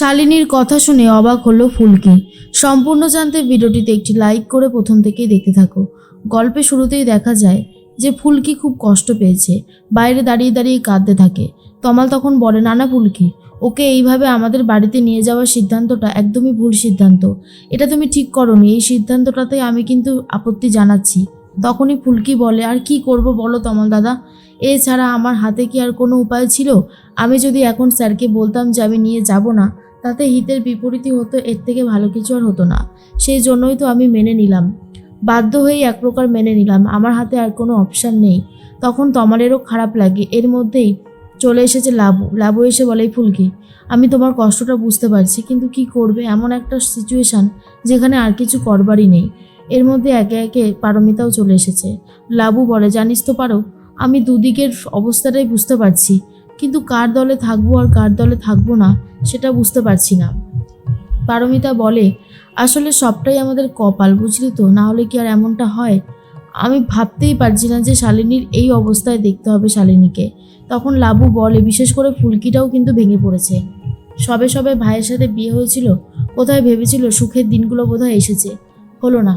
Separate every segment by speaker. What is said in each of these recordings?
Speaker 1: শালিনীর কথা শুনে অবাক হলো ফুলকি। সম্পূর্ণ জানতে ভিডিওটিতে একটি লাইক করে প্রথম থেকেই দেখতে থাকো। গল্পে শুরুতেই দেখা যায় যে ফুলকি খুব কষ্ট পেয়েছে, বাইরে দাঁড়িয়ে দাঁড়িয়ে কাঁদতে থাকে। তমাল তখন বলে, নানা ফুলকি, ওকে এইভাবে আমাদের বাড়িতে নিয়ে যাওয়ার সিদ্ধান্তটা একদমই ভুল সিদ্ধান্ত। এটা তুমি ঠিক করনি, এই সিদ্ধান্তটাতে আমি কিন্তু আপত্তি জানাচ্ছি। তখনই ফুলকি বলে, আর কি করব বলো তমল দাদা? এছাড়া আমার হাতে কি আর কোনো উপায় ছিল? আমি যদি এখন স্যারকে বলতাম যে আমি নিয়ে যাব না তাতে হিতের বিপরীতই হতো, এর থেকে ভালো কিছু আর হতো না। সেই জন্যই তো আমি মেনে নিলাম। বাধ্য হয়েই এক প্রকার মেনে নিলাম, আমার হাতে আর কোনো অপশান নেই। তখন তমালেরও খারাপ লাগে, এর মধ্যেই চলে এসেছে লাবু। লাবু এসে বলে, "এই ফুলকি, আমি তোমার কষ্টটা বুঝতে পারছি, কিন্তু কি করবে? এমন একটা সিচুয়েশান যেখানে আর কিছু করবারই নেই এর মধ্যে একে একে পারমিতাও চলে এসেছে। লাবু বলে, জানিস তো পারো, আমি দুদিকের অবস্থাটাই বুঝতে পারছি। কিন্তু কার দলে থাকব আর কার দলে থাকব না, সেটা বুঝতে পারছি না। পারমিতা বলে, আসলে সবটাই আমাদের কপাল, বুঝলি তো? না হলে কি আর এমনটা হয়? আমি ভাবতেই পারছি না যে শালিনীর এই অবস্থায় দেখতে হবে শালিনীকে। তখন লাবু বলে, বিশেষ করে ফুলকিটাও কিন্তু ভেঙে পড়েছে। সবে সবে ভাইয়ের সাথে বিয়ে হয়েছিল, কোথায় ভেবেছিল সুখের দিনগুলো বোধহয় এসেছে? হলো না।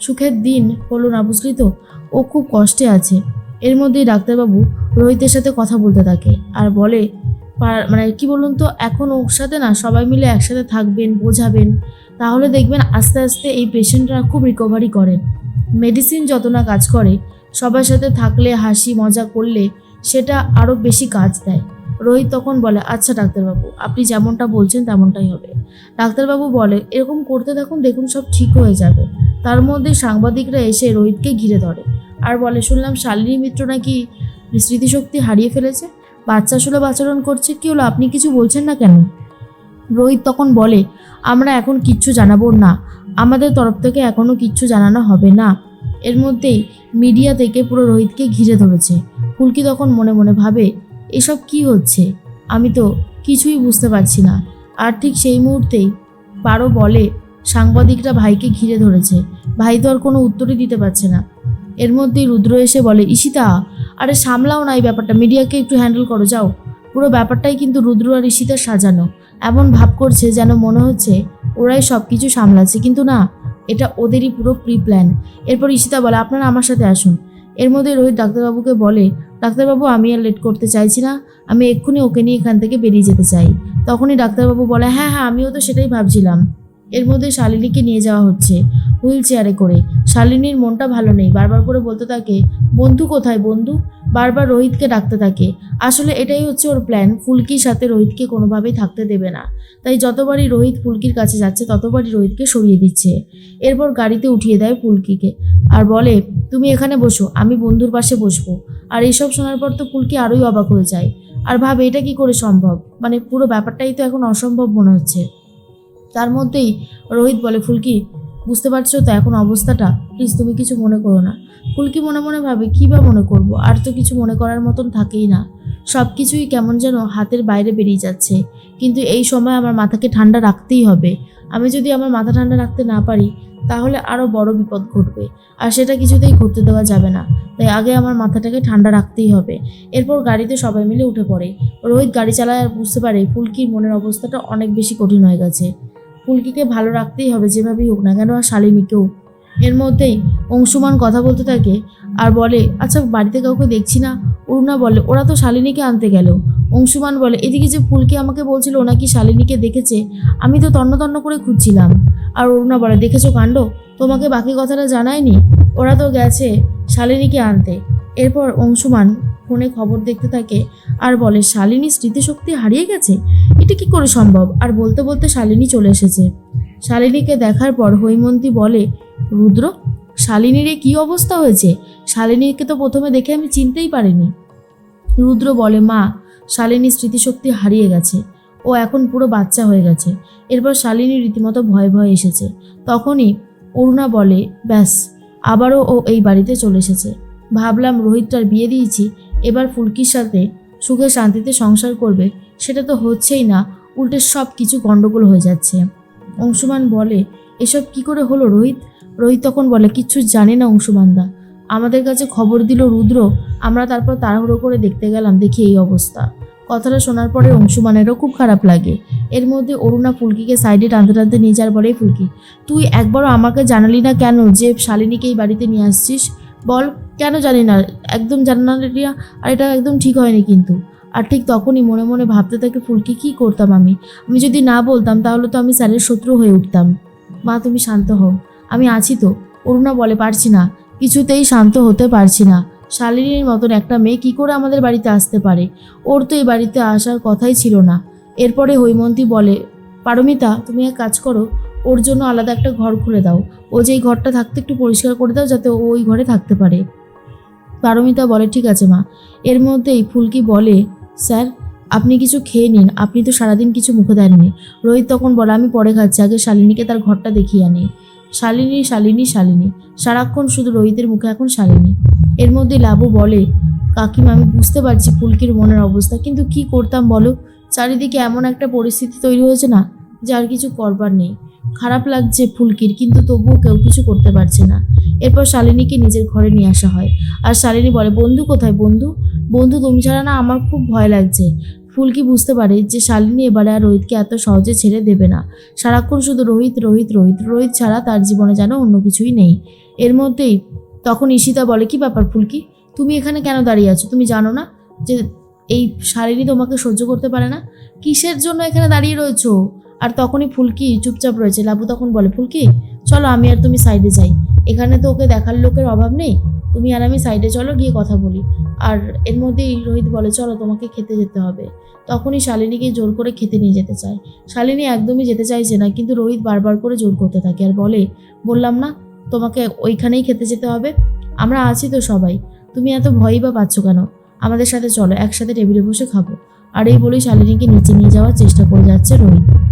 Speaker 1: সুখের দিন হলো না, বুঝলি তো? ও খুব কষ্টে আছে। এর মধ্যেই ডাক্তারবাবু রোহিতের সাথে কথা বলতে থাকে আর বলে মানে কি বলুন তো, এখন ওর সাথে না সবাই মিলে একসাথে থাকবেন, বোঝাবেন। তাহলে দেখবেন আস্তে আস্তে এই পেশেন্টরা খুব রিকভারি করেন। মেডিসিন যত না কাজ করে, সবার সাথে থাকলে, হাসি, মজা করলে সেটা আরও বেশি কাজ দেয়। রোহিত তখন বলে আচ্ছা ডাক্তারবাবু, আপনি যেমনটা বলছেন তেমনটাই হবে। ডাক্তারবাবু বলে, এরকম করতে থাকুন, দেখুন সব ঠিক হয়ে যাবে। তার মধ্যে সাংবাদিকরা এসে রোহিতকে ঘিরে ধরে। আর বলে, শুনলাম শালিনী মিত্র নাকি স্মৃতিশক্তি হারিয়ে ফেলেছে। বাচ্চা সুলভ আচরণ করছে, কি হলো? আপনি কিছু বলছেন না কেন? রোহিত তখন বলে, আমরা এখন কিচ্ছু জানাব না। আমাদের তরফ থেকে এখনও কিচ্ছু জানানো হবে না। এর মধ্যেই মিডিয়া থেকে পুরো রোহিতকে ঘিরে ধরেছে। ফুলকি তখন মনে মনে ভাবে, এসব কি হচ্ছে? আমি তো কিছুই বুঝতে পারছি না। আর ঠিক সেই মুহূর্তেই পারো বলে সাংবাদিকরা ভাইকে ঘিরে ধরেছে। ভাই তো আর কোনো উত্তরই দিতে পারছে না। এর মধ্যেই রুদ্র এসে বলে, ঈশিতা, আরে সামলাও না এই ব্যাপারটা, মিডিয়াকে একটু হ্যান্ডেল করো, যাও। পুরো ব্যাপারটাই কিন্তু রুদ্র আর ঈশিতার সাজানো। এমন ভাব করছে যেন মনে হচ্ছে ওরাই সব কিছু সামলাচ্ছে, কিন্তু না, এটা ওদেরই পুরো প্রি প্ল্যান এরপর ঈশিতা বলে, আপনারা আমার সাথে আসুন। এর মধ্যে রোহিত ডাক্তারবাবুকে বলে, ডাক্তারবাবু, আমি আর লেট করতে চাইছি না, আমি এক্ষুনি ওকে নিয়ে এখান থেকে বেরিয়ে যেতে চাই। তখনই ডাক্তারবাবু বলে হ্যাঁ হ্যাঁ আমিও তো সেটাই ভাবছিলাম। এর মধ্যে শালিনীকে নিয়ে যাওয়া হচ্ছে, হুইল চেয়ারে করে। শালিনীর মনটা ভালো নেই, বারবার করে বলতে থাকে, বন্ধু কোথায় বন্ধু? বারবার রোহিতকে ডাকতে থাকে। আসলে এটাই হচ্ছে ওর প্ল্যান ফুলকির সাথে রোহিতকে কোনোভাবেই থাকতে দেবে না। তাই যতবারই রোহিত ফুলকির কাছে যাচ্ছে, ততবারই রোহিতকে সরিয়ে দিচ্ছে। এরপর গাড়িতে উঠিয়ে দেয় ফুলকিকে। আর বলে, তুমি এখানে বসো, আমি বন্ধুর পাশে বসবো। আর এইসব শোনার পর তো ফুলকি আরোই অবাক হয়ে যায়। আর ভাবে, এটা কি করে সম্ভব? মানে পুরো ব্যাপারটাই তো এখন অসম্ভব মনে হচ্ছে। তার মধ্যেই রোহিত বলে, ফুলকি, বুঝতে পারছ তো এখন অবস্থাটা? প্লিজ তুমি কিছু মনে করো না। ফুলকি মনে মনে ভাবে, কী বা মনে করব? আর তো কিছু মনে করার মতন থাকেই না। সব কিছুই কেমন যেন হাতের বাইরে বেরিয়ে যাচ্ছে। কিন্তু এই সময় আমার মাথাকে ঠান্ডা রাখতেই হবে। আমি যদি আমার মাথা ঠান্ডা রাখতে না পারি, তাহলে আরও বড় বিপদ ঘটবে। আর সেটা কিছুতেই ঘটতে দেওয়া যাবে না। তাই আগে আমার মাথাটাকে ঠান্ডা রাখতেই হবে। এরপর গাড়িতে সবাই মিলে উঠে পড়ে। রোহিত গাড়ি চালায় আর বুঝতে পারে, ফুলকির মনের অবস্থাটা অনেক বেশি কঠিন হয়ে গেছে। ফুলকিকে ভালো রাখতেই হবে, যেভাবেই হোক না কেন, আর শালিনীকেও। এর মধ্যেই অংশুমান কথা বলতে থাকে আর বলে আচ্ছা বাড়িতে কাউকে দেখছি না? অরুণা বলে, ওরা তো শালিনীকে আনতে গেল। অংশুমান বলে, এদিকে যে ফুলকি আমাকে বলছিল ও নাকি শালিনীকে দেখেছে, আমি তো তন্ন তন্ন করে খুঁজছিলাম। আর অরুণা বলে, দেখেছ কাণ্ড? তোমাকে বাকি কথাটা জানায়নি? ওরা তো গেছে শালিনীকে আনতে। এরপর অংশুমান ফোনে খবর দেখতে থাকে আর বলে শালিনী স্মৃতিশক্তি হারিয়ে গেছে? এটা কি করে সম্ভব? আর বলতে বলতে শালিনী চলে এসেছে। শালিনীকে দেখার পর হৈমন্তী বলে, রুদ্র, শালিনীর এ কী অবস্থা হয়েছে? শালিনীকে তো প্রথমে দেখে আমি চিনতেই পারিনি। রুদ্র বলে, মা, শালিনীর স্মৃতিশক্তি হারিয়ে গেছে। ও এখন পুরো বাচ্চা হয়ে গেছে। এরপর শালিনী রীতিমতো ভয়ে ভয়ে এসেছে। তখনই অরুণা বলে, ব্যাস, আবারও ও এই বাড়িতে চলে এসেছে। ভাবলাম রোহিতটার বিয়ে দিয়েছি। এবার ফুলকির সাথে সুখে শান্তিতে সংসার করবে। সেটা তো হচ্ছেই না। উল্টে সব কিছু গণ্ডগোল হয়ে যাচ্ছে। অংশুমান বলে, এসব কি করে হলো রোহিত? রোহিত তখন বলে, কিচ্ছু জানে না অংশুমানদা আমাদের কাছে খবর দিল রুদ্র। আমরা তারপর তাড়াহুড়ো করে দেখতে গেলাম, দেখি এই অবস্থা। কথাটা শোনার পরে অংশুমানেরও খুব খারাপ লাগে। এর মধ্যে অরুণা ফুলকিকে সাইডে টানতে টানতে নিয়ে যাওয়ার পরেই ফুলকি, তুই একবারও আমাকে জানালি না কেন যে শালিনীকে এই বাড়িতে নিয়ে আসছিস? বল, কেন জানি না। একদম জানালি না, আর এটা একদম ঠিক হয়নি কিন্তু। আর ঠিক তখনই মনে মনে ভাবতে থাকে ফুলকি কী করতাম আমি? আমি যদি না বলতাম, তাহলে তো আমি স্যারের শত্রু হয়ে উঠতাম। মা, তুমি শান্ত হও। আমি আছি তো। অরুণা বলে, পারছি না। কিছুতেই শান্ত হতে পারছি না। শালিনীর মতন একটা মেয়ে কী করে আমাদের বাড়িতে আসতে পারে? ওর তো এই বাড়িতে আসার কথাই ছিল না। এরপরে হৈমন্তী বলে, পারমিতা, তুমি এক কাজ করো। ওর জন্য আলাদা একটা ঘর খুলে দাও। ও যেই ঘরটা থাকতে একটু পরিষ্কার করে দাও, যাতে ও ওই ঘরে থাকতে পারে। পারমিতা বলে, ঠিক আছে মা। এর মধ্যেই ফুলকি বলে স্যার, আপনি কিছু খেয়ে নিন। আপনি তো সারাদিন কিছু মুখে দেননি। রোহিত তখন বলে, আমি পরে খাচ্ছি। আগে শালিনীকে তার ঘরটা দেখিয়ে আনি। শালিনী শালিনী শালিনী। সারাক্ষণ শুধু রোহিতের মুখে এখন শালিনী। এর মধ্যে লাবু বলে, কাকিমা, আমি বুঝতে পারছি ফুলকির মনের অবস্থা, কিন্তু কি করতাম বলো? চারিদিকে এমন একটা পরিস্থিতি তৈরি হয়েছে না, যে আর কিছু করবার নেই। খারাপ লাগছে ফুলকির, কিন্তু তবুও কেউ কিছু করতে পারছে না। এরপর শালিনীকে নিজের ঘরে নিয়ে আসা হয়। আর শালিনী বলে, বন্ধু কোথায় বন্ধু? বন্ধু, তুমি ছাড়া না আমার খুব ভয় লাগছে। ফুলকি বুঝতে পারে যে শালিনী এবারে আর রোহিতকে এত সহজে ছেড়ে দেবে না। সারাক্ষণ শুধু রোহিত রোহিত রোহিত রোহিত ছাড়া তার জীবনে যেন অন্য কিছুই নেই। এর মধ্যেই তখন ঈশিতা বলে, কি ব্যাপার ফুলকি? তুমি এখানে কেন দাঁড়িয়ে আছো? তুমি জানো না যে এই শালিনী তোমাকে সহ্য করতে পারে না? কিসের জন্য এখানে দাঁড়িয়ে রয়েছো? আর তখনই ফুলকি চুপচাপ রয়েছে। লাবু তখন বলে, ফুলকি, চলো আমি আর তুমি সাইডে যাই। এখানে তো ওকে দেখার লোকের অভাব নেই। তুমি আর আমি সাইডে চলো, গিয়ে কথা বলি। আর এর মধ্যেই রোহিত বলে, চলো, তোমাকে খেতে যেতে হবে। তখনই শালিনীকে জোর করে খেতে নিয়ে যেতে চায়। শালিনী একদমই যেতে চাইছে না, কিন্তু রোহিত বারবার করে জোর করতে থাকে আর বলে, বললাম না, তোমাকে ওইখানেই খেতে যেতে হবে। আমরা আছি তো সবাই। তুমি এত ভয়ই বা পাচ্ছ কেন? আমাদের সাথে চলো, একসাথে টেবিলে বসে খাব। আর এই বলেই শালিনীকে নিচে নিয়ে যাওয়ার চেষ্টা করে যাচ্ছে রোহিত।